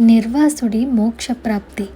నిర్వాసుడి మోక్షప్రాప్తి.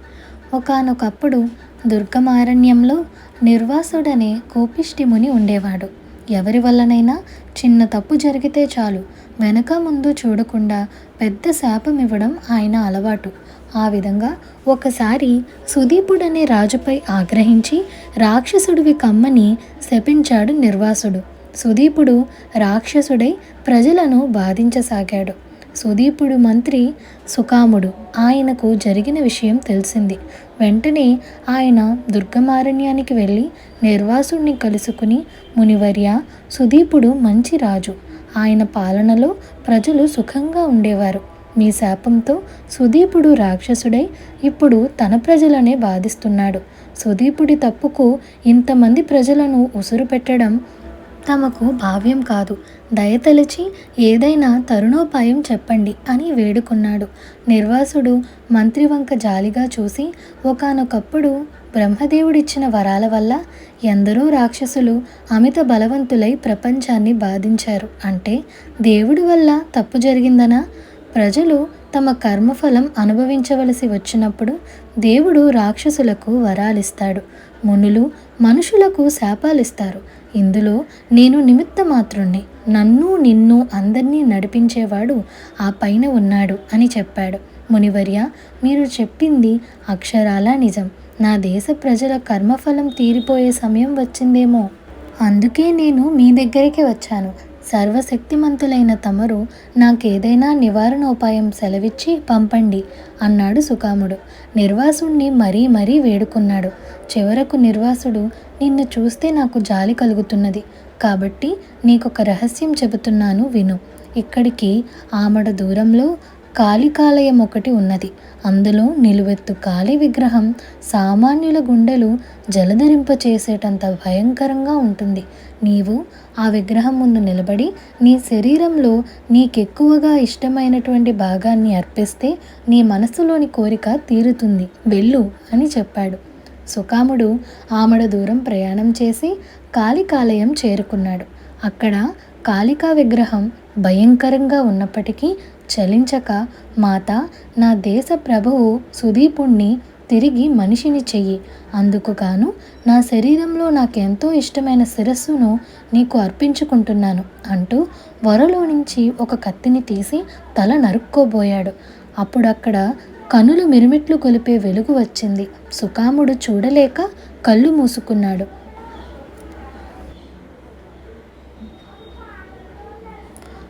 ఒకానొకప్పుడు దుర్గమారణ్యంలో నిర్వాసుడనే కోపిష్టి ముని ఉండేవాడు. ఎవరి వల్లనైనా చిన్న తప్పు జరిగితే చాలు. వెనక ముందు చూడకుండా పెద్ద శాపం ఇవ్వడం ఆయన అలవాటు. ఆ విధంగా ఒకసారి సుదీపుడనే రాజుపై ఆగ్రహించి రాక్షసుడివి కమ్మని శపించాడు నిర్వాసుడు. సుదీపుడు రాక్షసుడై ప్రజలను బాధించసాగాడు. సుదీపుడు మంత్రి సుకాముడు ఆయనకు జరిగిన విషయం తెలిసింది. వెంటనే ఆయన దుర్గమారణ్యానికి వెళ్ళి నిర్వాసుణ్ణి కలుసుకుని మునివర్య సుదీపుడు మంచి రాజు. ఆయన పాలనలో ప్రజలు సుఖంగా ఉండేవారు. మీ శాపంతో సుదీపుడు రాక్షసుడై ఇప్పుడు తన ప్రజలనే బాధిస్తున్నాడు. సుదీపుడి తప్పుకు ఇంతమంది ప్రజలను ఉసురు పెట్టడం తమకు భావ్యం కాదు. దయతలిచి ఏదైనా తరుణోపాయం చెప్పండి అని వేడుకున్నాడు. నిర్వాసుడు మంత్రి వంక జాలిగా చూసి ఒకానొకప్పుడు బ్రహ్మదేవుడిచ్చిన వరాల వల్ల ఎందరో రాక్షసులు అమిత బలవంతులై ప్రపంచాన్ని బాధించారు. అంటే దేవుడి వల్ల తప్పు జరిగిందనా? ప్రజలు తమ కర్మఫలం అనుభవించవలసి వచ్చినప్పుడు దేవుడు రాక్షసులకు వరాలిస్తాడు. మునులు మనుషులకు శాపాలిస్తారు. ఇందులో నేను నిమిత్త మాత్రుణ్ణి నన్ను నిన్ను అందరినీ నడిపించేవాడు ఆ పైన ఉన్నాడు అని చెప్పాడు. మునివర్య మీరు చెప్పింది అక్షరాలా నిజం. నా దేశ ప్రజల కర్మఫలం తీరిపోయే సమయం వచ్చిందేమో. అందుకే నేను మీ దగ్గరికి వచ్చాను. సర్వశక్తిమంతులైన తమరు నాకేదైనా నివారణోపాయం సెలవిచ్చి పంపండి అన్నాడు సుకాముడు నిర్వాసుణ్ణి మరీ మరీ వేడుకున్నాడు. చివరకు నిర్వాసుడు నిన్ను చూస్తే నాకు జాలి కలుగుతున్నది. కాబట్టి నీకొక రహస్యం చెబుతున్నాను విను. ఇక్కడికి ఆమడ దూరంలో కాళికాలయం ఒకటి ఉన్నది. అందులో నిలువెత్తు కాళీ విగ్రహం సామాన్యుల గుండెలు జలధరింప చేసేటంత భయంకరంగా ఉంటుంది. నీవు ఆ విగ్రహం ముందు నిలబడి నీ శరీరంలో నీకెక్కువగా ఇష్టమైనటువంటి భాగాన్ని అర్పిస్తే నీ మనసులోని కోరిక తీరుతుంది. వెళ్ళు అని చెప్పాడు. సుకాముడు ఆమడ దూరం ప్రయాణం చేసి కాళికాలయం చేరుకున్నాడు. అక్కడ కాళికా విగ్రహం భయంకరంగా ఉన్నప్పటికీ చలించక మాత నా దేశ ప్రభువు సుదీపుణ్ణి తిరిగి మనిషిని చెయ్యి. అందుకు గాను నా శరీరంలో నాకెంతో ఇష్టమైన శిరస్సును నీకు అర్పించుకుంటున్నాను అంటూ వరలో నుంచి ఒక కత్తిని తీసి తల నరుక్కోబోయాడు. అప్పుడక్కడ కనులు మిరుమిట్లు కొలిపే వెలుగు వచ్చింది. సుకాముడు చూడలేక కళ్ళు మూసుకున్నాడు.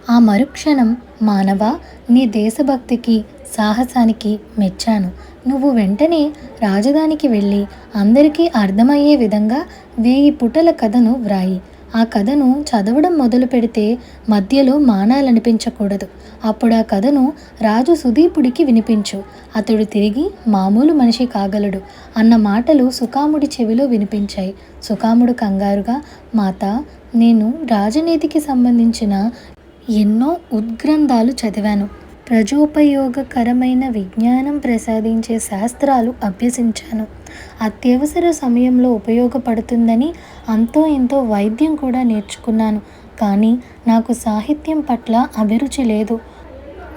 ఆ మరుక్షణం మానవ నీ దేశభక్తికి సాహసానికి మెచ్చాను. నువ్వు వెంటనే రాజధానికి వెళ్ళి అందరికీ అర్థమయ్యే విధంగా వేయి పుటల కథను వ్రాయి. ఆ కథను చదవడం మొదలు పెడితే మధ్యలో మానాలనిపించకూడదు. అప్పుడు ఆ కథను రాజు సుదీపుడికి వినిపించు. అతడు తిరిగి మామూలు మనిషి కాగలడు అన్న మాటలు సుకాముడి చెవిలో వినిపించాయి. సుకాముడు కంగారుగా మాత నేను రాజనీతికి సంబంధించిన ఎన్నో ఉద్గ్రంథాలు చదివాను. ప్రజోపయోగకరమైన విజ్ఞానం ప్రసాదించే శాస్త్రాలు అభ్యసించాను. అత్యవసర సమయంలో ఉపయోగపడుతుందని అంతో ఎంతో వైద్యం కూడా నేర్చుకున్నాను. కానీ నాకు సాహిత్యం పట్ల అభిరుచి లేదు.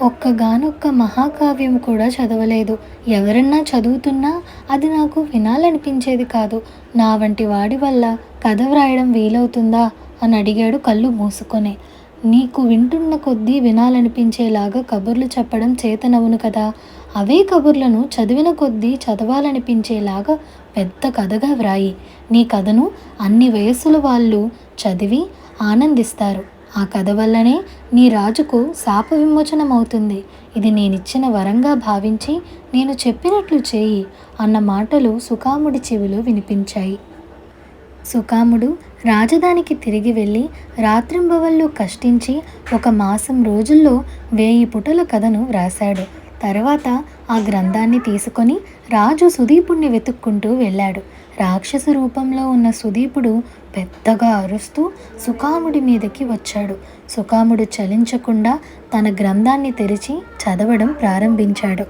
ఒక్కగానొక్క మహాకావ్యం కూడా చదవలేదు. ఎవరన్నా చదువుతున్నా అది నాకు వినాలనిపించేది కాదు. నా వంటి వాడి వల్ల కథ వ్రాయడం వీలవుతుందా? అని అడిగాడు కళ్ళు మూసుకొనే. నీకు వింటున్న కొద్దీ వినాలనిపించేలాగా కబుర్లు చెప్పడం చేతనవును కదా? అవే కబుర్లను చదివిన కొద్దీ చదవాలనిపించేలాగా పెద్ద కథగా వ్రాయి. నీ కథను అన్ని వయస్సుల వాళ్ళు చదివి ఆనందిస్తారు. ఆ కథ వల్లనే నీ రాజుకు శాప విమోచనమవుతుంది. ఇది నేనిచ్చిన వరంగా భావించి నేను చెప్పినట్లు చేయి అన్న మాటలు సుకాముడి చెవిలో వినిపించాయి. సుకాముడు రాజధానికి తిరిగి వెళ్ళి రాత్రింబవళ్ళు కష్టించి ఒక మాసం రోజుల్లో వేయి పుటల కథను వ్రాశాడు. తర్వాత ఆ గ్రంథాన్ని తీసుకొని రాజు సుదీపుణ్ణి వెతుక్కుంటూ వెళ్ళాడు. రాక్షస రూపంలో ఉన్న సుదీపుడు పెద్దగా అరుస్తూ సుకాముడి మీదకి వచ్చాడు. సుకాముడు చలించకుండా తన గ్రంథాన్ని తెరిచి చదవడం ప్రారంభించాడు.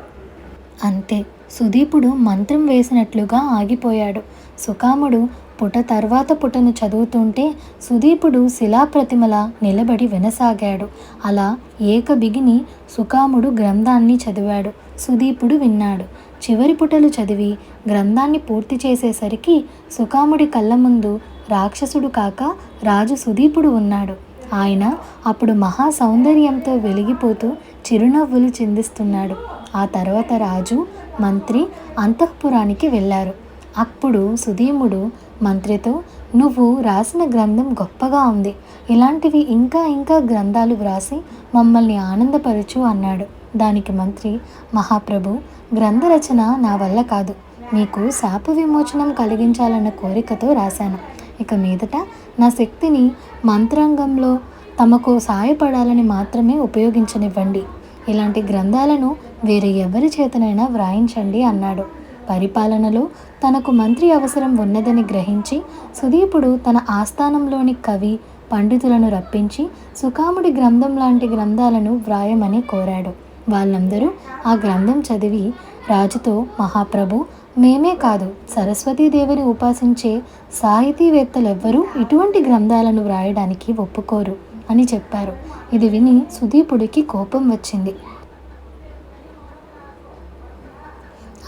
అంతే. సుదీపుడు మంత్రం వేసినట్లుగా ఆగిపోయాడు. సుకాముడు పుట తర్వాత పుటను చదువుతుంటే సుదీపుడు శిలాప్రతిమల నిలబడి వినసాగాడు. అలా ఏక బిగిని సుకాముడు గ్రంథాన్ని చదివాడు. సుదీపుడు విన్నాడు. చివరి పుటలు చదివి గ్రంథాన్ని పూర్తి చేసేసరికి సుకాముడి కళ్ళ ముందు రాక్షసుడు కాక రాజు సుదీపుడు ఉన్నాడు. ఆయన అప్పుడు మహా సౌందర్యంతో వెలిగిపోతూ చిరునవ్వులు చిందిస్తున్నాడు. ఆ తర్వాత రాజు మంత్రి అంతఃపురానికి వెళ్ళారు. అప్పుడు సుధీముడు మంత్రితో నువ్వు రాసిన గ్రంథం గొప్పగా ఉంది. ఇలాంటివి ఇంకా ఇంకా గ్రంథాలు వ్రాసి మమ్మల్ని ఆనందపరచు అన్నాడు. దానికి మంత్రి మహాప్రభు గ్రంథ రచన నా వల్ల కాదు. మీకు శాప విమోచనం కలిగించాలన్న కోరికతో రాశాను. ఇక మీదట నా శక్తిని మంత్రాంగంలో తమకు సాయపడాలని మాత్రమే ఉపయోగించనివ్వండి. ఇలాంటి గ్రంథాలను వేరే ఎవరి చేతనైనా వ్రాయించండి అన్నాడు. పరిపాలనలో తనకు మంత్రి అవసరం ఉన్నదని గ్రహించి సుదీపుడు తన ఆస్థానంలోని కవి పండితులను రప్పించి సుకాముడి గ్రంథం లాంటి గ్రంథాలను వ్రాయమని కోరాడు. వాళ్ళందరూ ఆ గ్రంథం చదివి రాజుతో మహాప్రభు మేమే కాదు సరస్వతీదేవిని ఉపాసించే సాహితీవేత్తలెవ్వరూ ఇటువంటి గ్రంథాలను వ్రాయడానికి ఒప్పుకోరు అని చెప్పారు. ఇది విని సుదీపుడికి కోపం వచ్చింది.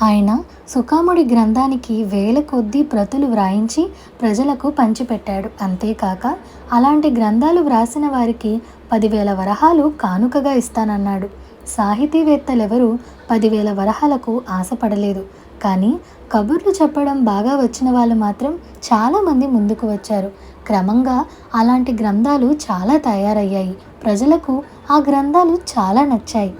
ఆయన సుకాముడి గ్రంథానికి వేల కొద్దీ ప్రతులు వ్రాయించి ప్రజలకు పంచిపెట్టాడు. అంతేకాక అలాంటి గ్రంథాలు వ్రాసిన వారికి పదివేల వరహాలు కానుకగా ఇస్తానన్నాడు. సాహితీవేత్తలెవరూ పదివేల వరహాలకు ఆశపడలేదు. కానీ కబుర్లు చెప్పడం బాగా వచ్చిన వాళ్ళు మాత్రం చాలామంది ముందుకు వచ్చారు. క్రమంగా అలాంటి గ్రంథాలు చాలా తయారయ్యాయి. ప్రజలకు ఆ గ్రంథాలు చాలా నచ్చాయి.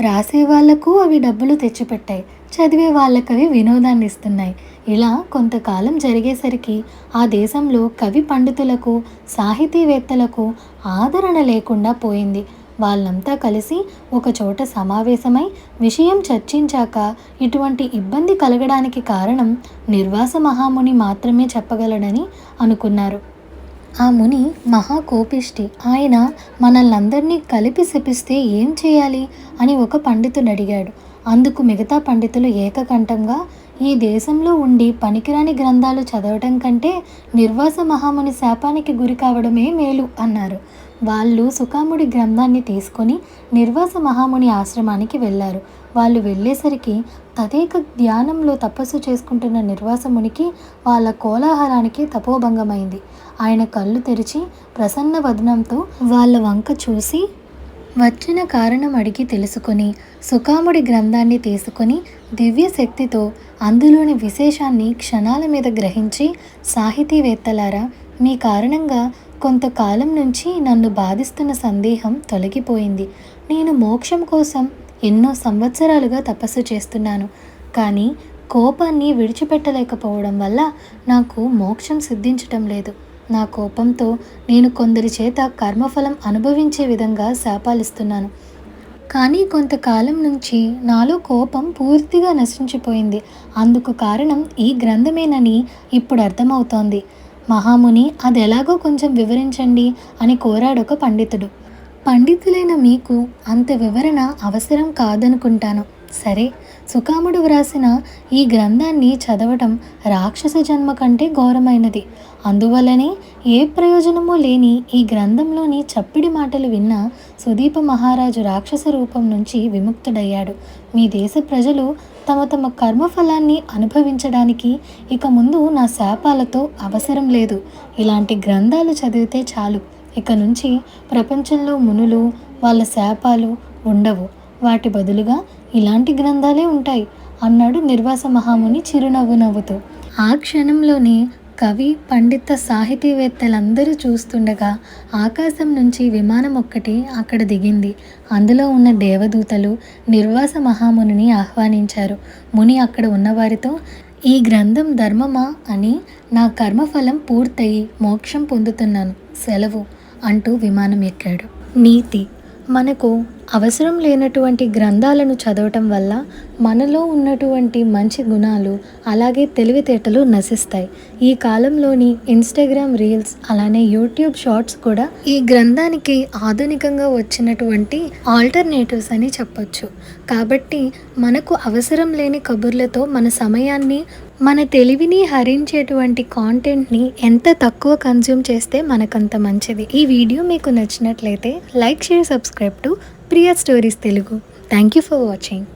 రాసే వాళ్ళకు అవి డబ్బులు తెచ్చిపెట్టాయి. చదివే వాళ్ళకవి వినోదాన్ని ఇస్తున్నాయి ఇలా కొంతకాలం జరిగేసరికి ఆ దేశంలో కవి పండితులకు సాహితీవేత్తలకు ఆదరణ లేకుండా పోయింది. వాళ్ళంతా కలిసి ఒక చోట సమావేశమై విషయం చర్చించాక ఇటువంటి ఇబ్బంది కలగడానికి కారణం నిర్వాస మహాముని మాత్రమే చెప్పగలడని అనుకున్నారు. ఆ ముని మహా కోపిష్టి ఆయన మనల్నందరినీ కలిపి శపిస్తే ఏం చేయాలి? అని ఒక పండితుడు అడిగాడు అందుకు మిగతా పండితులు ఏకకంఠంగా ఈ దేశంలో ఉండి పనికిరాని గ్రంథాలు చదవటం కంటే నిర్వాస మహాముని శాపానికి గురి కావడమే మేలు అన్నారు. వాళ్ళు సుకాముడి గ్రంథాన్ని తీసుకొని నిర్వాస మహాముని ఆశ్రమానికి వెళ్ళారు. వాళ్ళు వెళ్ళేసరికి తదేక ధ్యానంలో తపస్సు చేసుకుంటున్న నిర్వాసమునికి వాళ్ళ కోలాహలానికి తపోభంగమైంది. ఆయన కళ్ళు తెరిచి ప్రసన్న వదనంతో వాళ్ళ వంక చూసి వచ్చిన కారణం అడిగి తెలుసుకొని సుకాముడి గ్రంథాన్ని తీసుకొని దివ్య శక్తితో అందులోని విశేషాన్ని క్షణాల మీద గ్రహించి సాహితీవేత్తలారా మీ కారణంగా కొంతకాలం నుంచి నన్ను బాధిస్తున్న సందేహం తొలగిపోయింది. నేను మోక్షం కోసం ఎన్నో సంవత్సరాలుగా తపస్సు చేస్తున్నాను. కానీ కోపాన్ని విడిచిపెట్టలేకపోవడం వల్ల నాకు మోక్షం సిద్ధించటం లేదు. నా కోపంతో నేను కొందరి చేత కర్మఫలం అనుభవించే విధంగా శాపాలిస్తున్నాను. కానీ కొంతకాలం నుంచి నాలో కోపం పూర్తిగా నశించిపోయింది. అందుకు కారణం ఈ గ్రంథమేనని ఇప్పుడు అర్థమవుతోంది. మహాముని అది ఎలాగో కొంచెం వివరించండి అని కోరాడొక పండితుడు. పండితులైన మీకు అంత వివరణ అవసరం కాదనుకుంటాను. సరే సుకాముడు వ్రాసిన ఈ గ్రంథాన్ని చదవటం రాక్షస జన్మ కంటే ఘోరమైనది. అందువల్లనే ఏ ప్రయోజనమూ లేని ఈ గ్రంథంలోని చప్పిడి మాటలు విన్న సుదీప మహారాజు రాక్షస రూపం నుంచి విముక్తుడయ్యాడు. మీ దేశ ప్రజలు తమ తమ కర్మఫలాన్ని అనుభవించడానికి ఇక ముందు నా శాపాలతో అవసరం లేదు. ఇలాంటి గ్రంథాలు చదివితే చాలు. ఇక నుంచి ప్రపంచంలో మునులు వాళ్ళ శాపాలు ఉండవు. వాటి బదులుగా ఇలాంటి గ్రంథాలే ఉంటాయి. అన్నాడు నిర్వాస మహాముని చిరునవ్వు నవ్వుతూ. ఆ క్షణంలోనే కవి పండిత సాహితీవేత్తలందరూ చూస్తుండగా ఆకాశం నుంచి విమానం ఒక్కటి అక్కడ దిగింది. అందులో ఉన్న దేవదూతలు నిర్వాస మహామునిని ఆహ్వానించారు. ముని అక్కడ ఉన్నవారితో ఈ గ్రంథం ధర్మమా అని నా కర్మఫలం పూర్తయి మోక్షం పొందుతున్నాను. సెలవు అంటూ విమానం ఎక్కాడు. నీతి. మనకు అవసరం లేనటువంటి గ్రంథాలను చదవటం వల్ల మనలో ఉన్నటువంటి మంచి గుణాలు అలాగే తెలివితేటలు నశిస్తాయి. ఈ కాలంలోని ఇన్స్టాగ్రామ్ రీల్స్ అలానే యూట్యూబ్ షార్ట్స్ కూడా ఈ గ్రంథానికి ఆధునికంగా వచ్చినటువంటి ఆల్టర్నేటివ్స్ అని చెప్పొచ్చు. కాబట్టి మనకు అవసరం లేని కబుర్లతో మన సమయాన్ని మన తెలివిని హరించేటువంటి కాంటెంట్ని ఎంత తక్కువ కన్జ్యూమ్ చేస్తే మనకంత మంచిది. ఈ వీడియో మీకు నచ్చినట్లయితే like share subscribe to Priya stories Telugu. Thank you for watching